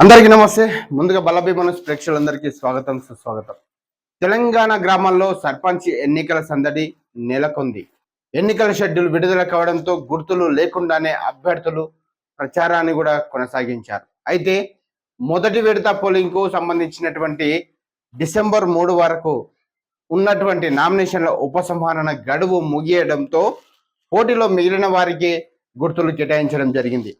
అందరికీ నమస్తే. ముందుగా బలభీమనస్ ప్రేక్షకులందరికీ స్వాగతం సుస్వాగతం. తెలంగాణ గ్రామాల్లో సర్పంచ్ ఎన్నికల సందడి నెలకొంది. ఎన్నికల షెడ్యూల్ విడుదల కావడంతో గుర్తులు లేకుండానే అభ్యర్థులు ప్రచారాన్ని కూడా కొనసాగించారు. అయితే మొదటి విడత పోలింగ్కు సంబంధించినటువంటి డిసెంబర్ మూడు వరకు ఉన్నటువంటి నామినేషన్ల ఉపసంహరణ గడువు ముగియడంతో పోటీలో మిగిలిన వారికి గుర్తులు కేటాయించడం జరిగింది.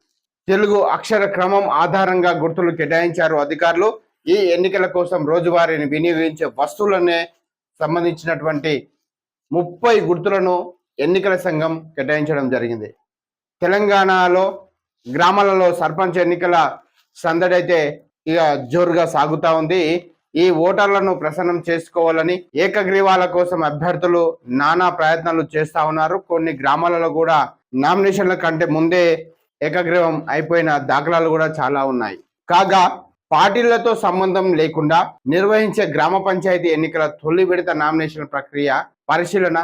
తెలుగు అక్షర క్రమం ఆధారంగా గుర్తులు కేటాయించారు అధికారులు. ఈ ఎన్నికల కోసం రోజువారీని వినియోగించే వస్తువులనే సంబంధించినటువంటి ముప్పై గుర్తులను ఎన్నికల సంఘం కేటాయించడం జరిగింది. తెలంగాణలో గ్రామాలలో సర్పంచ్ ఎన్నికల సందడి అయితే ఇక జోరుగా సాగుతూ ఉంది. ఈ ఓటర్లను ప్రసన్నం చేసుకోవాలని ఏకగ్రీవాల కోసం అభ్యర్థులు నానా ప్రయత్నాలు చేస్తా ఉన్నారు. కొన్ని గ్రామాలలో కూడా నామినేషన్ల కంటే ముందే ఏకగ్రీవం అయిపోయిన దాఖలాలు కూడా చాలా ఉన్నాయి. కాగా పార్టీలతో సంబంధం లేకుండా నిర్వహించే గ్రామ పంచాయతీ ఎన్నికల తొలి విడత నామినేషన్ ప్రక్రియ పరిశీలన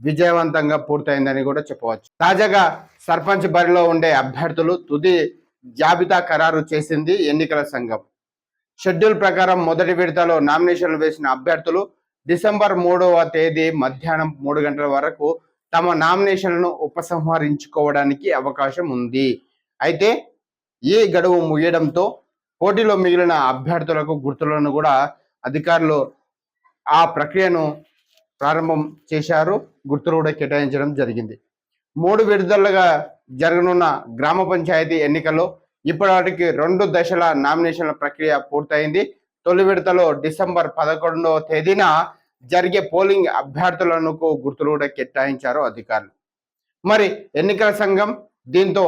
విజయవంతంగా పూర్తయిందని కూడా చెప్పవచ్చు. తాజాగా సర్పంచ్ బరిలో ఉండే అభ్యర్థులు తుది జాబితా ఖరారు చేసింది ఎన్నికల సంఘం. షెడ్యూల్ ప్రకారం మొదటి విడతలో నామినేషన్లు వేసిన అభ్యర్థులు డిసెంబర్ మూడవ తేదీ మధ్యాహ్నం మూడు గంటల వరకు తమ నామినేషన్లను ఉపసంహరించుకోవడానికి అవకాశం ఉంది. అయితే ఈ గడువు ముగియడంతో పోటీలో మిగిలిన అభ్యర్థులకు గుర్తులను కూడా అధికారులు ఆ ప్రక్రియను ప్రారంభం చేశారు. గుర్తులు కూడా కేటాయించడం జరిగింది. మూడు విడుదలగా జరగనున్న గ్రామ పంచాయతీ ఎన్నికల్లో ఇప్పటికి రెండు దశల నామినేషన్ల ప్రక్రియ పూర్తయింది. తొలి విడతలో డిసెంబర్ పదకొండవ తేదీన జరిగే పోలింగ్ అభ్యర్థులకు గుర్తులు కూడా కేటాయించారు అధికారులు. మరి ఎన్నికల సంఘం దీంతో